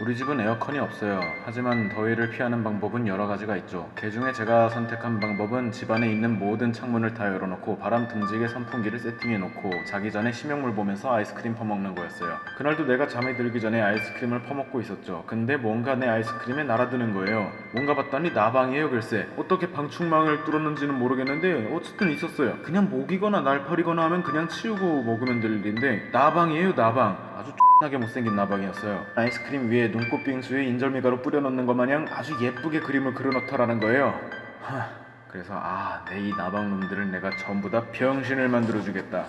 우리 집은 에어컨이 없어요. 하지만 더위를 피하는 방법은 여러 가지가 있죠. 그 중에 제가 선택한 방법은 집안에 있는 모든 창문을 다 열어놓고 바람 등지게 선풍기를 세팅해놓고 자기 전에 심형물 보면서 아이스크림 퍼먹는 거였어요. 그날도 내가 잠에 들기 전에 아이스크림을 퍼먹고 있었죠. 근데 뭔가 내 아이스크림에 날아드는 거예요. 뭔가 봤더니 나방이에요 글쎄. 어떻게 방충망을 뚫었는지는 모르겠는데 어쨌든 있었어요. 그냥 모기거나 날파리거나 하면 그냥 치우고 먹으면 될 일인데 나방이에요 나방. X나게 못생긴 나방이었어요. 아이스크림 위에 눈꽃 빙수에 인절미 가루 뿌려놓는 것 마냥 아주 예쁘게 그림을 그려놓더라는 거예요. 하, 그래서 아, 내 이 나방놈들을 내가 전부 다 병신을 만들어주겠다.